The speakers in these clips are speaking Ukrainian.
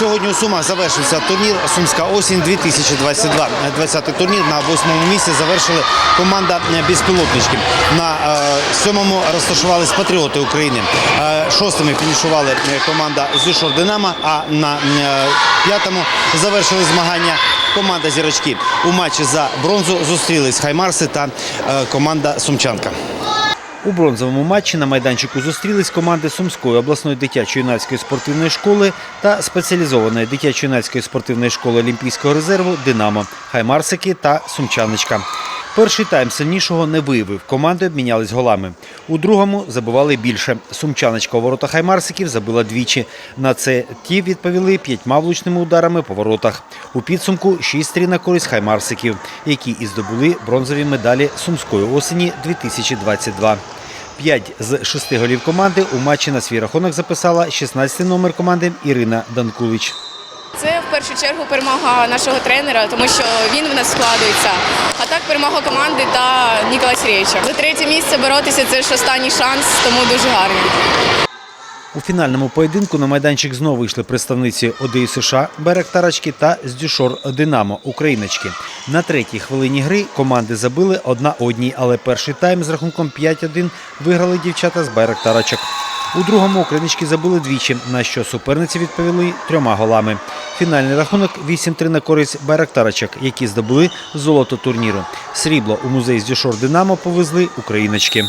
Сьогодні у Сумах завершився турнір Сумська осінь 2022. 20-й турнір на восьмому місці завершили команда безпілотнички. На е, сьомому розташувались патріоти України. Е, шостими фінішували е, команда Зюшор Динамо, а на п'ятому завершили змагання команда Зірочки. У матчі за бронзу зустрілись Хаймарси та команда Сумчанка. У бронзовому матчі на майданчику зустрілись команди Сумської обласної дитячо-юнацької спортивної школи та спеціалізованої дитячо-юнацької спортивної школи Олімпійського резерву Динамо, Хаймарсики та Сумчаночка. Перший тайм сильнішого не виявив. Команди обмінялись голами. У другому забивали більше. Сумчаночка у ворота Хаймарсиків забила двічі. На це ті відповіли п'ятьма влучними ударами по воротах. У підсумку 6-3 на користь Хаймарсиків, які і здобули бронзові медалі Сумської осені 2022. П'ять з шести голів команди у матчі на свій рахунок записала 16-й номер команди Ірина Данкулич. Це в першу чергу перемога нашого тренера, тому що він в нас складується. А так перемога команди та Нікола Сергійовича. За третє місце боротися це ж останній шанс, тому дуже гарно. У фінальному поєдинку на майданчик знову вийшли представниці ОДІ США Берег Тарачки та Здюшор Динамо Україночки. На третій хвилині гри команди забили одна одній, але перший тайм з рахунком 5-1 виграли дівчата з Берег Тарачок. У другому україночки забили двічі, на що суперниці відповіли трьома голами. Фінальний рахунок 8-3 на користь Берег Тарачок, які здобули золото турніру. Срібло у музей Здюшор Динамо повезли україночки.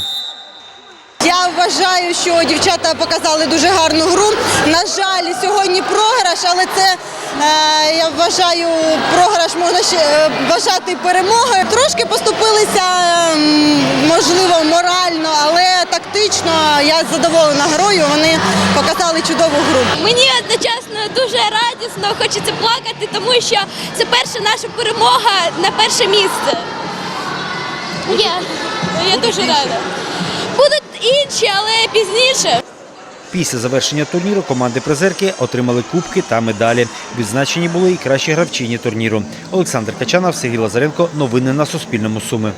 Я вважаю, що дівчата показали дуже гарну гру. На жаль, сьогодні програш, але це е, я вважаю, програш можна ще е, вважати перемогою. Трошки поступилися, можливо, морально, але тактично я задоволена грою. Вони показали чудову гру. Мені одночасно дуже радісно, хочеться плакати, тому що це перша наша перемога на перше місце. Я, я дуже рада. Будуть інші, пізніше. Після завершення турніру команди призерки отримали кубки та медалі. Відзначені були і кращі гравчині турніру. Олександр Качанов, Сергій Лазаренко. Новини на Суспільному. Суми.